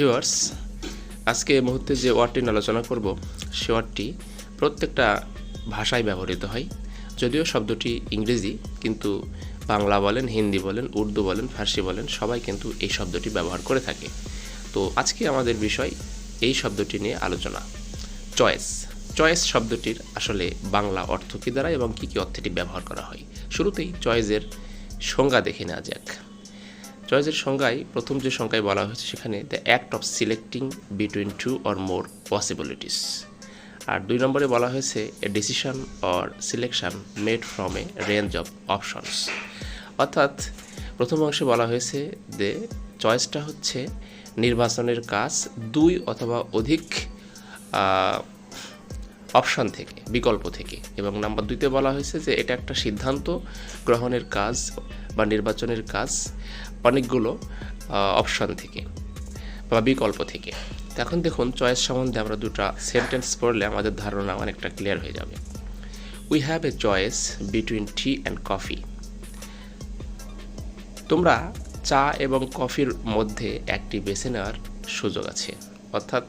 Viewers আজকে এই মুহূর্তে যে ওয়ার্ডটি নিয়ে আলোচনা করব, সে ওয়ার্ডটি প্রত্যেকটা ভাষায় ব্যবহৃত হয়। যদিও শব্দটি ইংরেজি, কিন্তু বাংলা বলেন, হিন্দি বলেন, উর্দু বলেন, ফার্সি বলেন, সবাই কিন্তু এই শব্দটি ব্যবহার করে থাকে। তো আজকে আমাদের বিষয় এই শব্দটি নিয়ে আলোচনা। চয়েস। চয়েস শব্দটির আসলে বাংলা অর্থ কী দ্বারা এবং কী কী অর্থেটি ব্যবহার করা হয়? শুরুতেই চয়েসের সংজ্ঞা দেখে নেওয়া যাক। চয়েসের সংজ্ঞায় প্রথম যে সংজ্ঞায় বলা হয়েছে সেখানে the act of selecting between two or more possibilities আর দুই নম্বরে বলা হয়েছে a decision or selection made from a range of options অর্থাৎ প্রথম অংশে বলা হয়েছে যে চয়েসটা হচ্ছে নির্বাচনের কাজ দুই অথবা অধিক অপশন থেকে, বিকল্প থেকে। এবং নাম্বার দুইতে বলা হয়েছে যে এটা একটা সিদ্ধান্ত গ্রহণের কাজ বা নির্বাচনের কাজ অনেকগুলো অপশান থেকে বা বিকল্প থেকে। এখন দেখুন, চয়েস সম্বন্ধে আমরা দুটো সেন্টেন্স পড়লে আমাদের ধারণা অনেকটা ক্লিয়ার হয়ে যাবে। We have a choice between tea and coffee তোমরা চা এবং কফির মধ্যে একটি বেছে নেওয়ার সুযোগ আছে। অর্থাৎ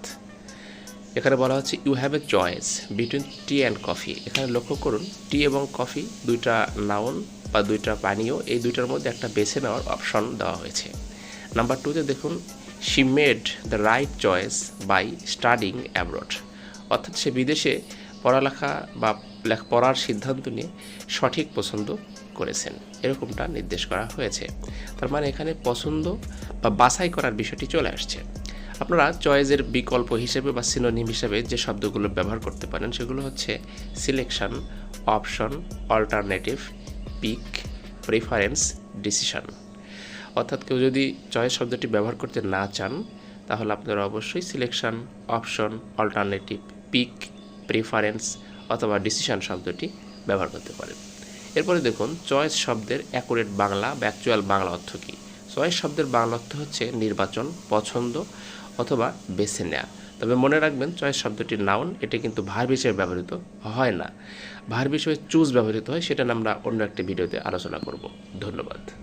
এখানে বলা হচ্ছে you have a choice between tea and coffee এখানে লক্ষ্য করুন টি এবং কফি দুইটা নাউন বা দুইটা পানীয়, এই দুইটার মধ্যে একটা বেছে নেওয়ার অপশন দেওয়া হয়েছে। নাম্বার টুতে দেখুন she made the right choice by studying abroad অর্থাৎ সে বিদেশে পড়ালেখা বা পড়ার সিদ্ধান্ত নিয়ে সঠিক পছন্দ করেছেন। এরকমটা নির্দেশ করা হয়েছে। তার মানে এখানে পছন্দ বা বাছাই করার বিষয়টি চলে আসছে। আপনারা চয়েসের বিকল্প হিসেবে বা সিনোনিম হিসেবে যে শব্দগুলো ব্যবহার করতে পারেন, সেগুলো হচ্ছে selection option alternative pick preference decision অর্থাৎ কেউ যদি চয়েস শব্দটি ব্যবহার করতে না চান, তাহলে আপনারা অবশ্যই selection option alternative pick preference অথবা ডিসিশন শব্দটি ব্যবহার করতে পারেন। এরপরে দেখুন চয়েস শব্দের অ্যাকুরেট বাংলা বা অ্যাকচুয়াল বাংলা অর্থ কী? চয়েস শব্দের বাংলা অর্থ হচ্ছে নির্বাচন, পছন্দ অথবা বেছে নেয়া। তবে মনে রাখবেন চয়েস শব্দটি নাউন এটা কিন্তু ভার হিসেবে ব্যবহৃত হয় না। ভার হিসেবে চুজ ব্যবহৃত হয় সেটা আমরা অন্য একটি ভিডিওতে আলোচনা করব। ধন্যবাদ।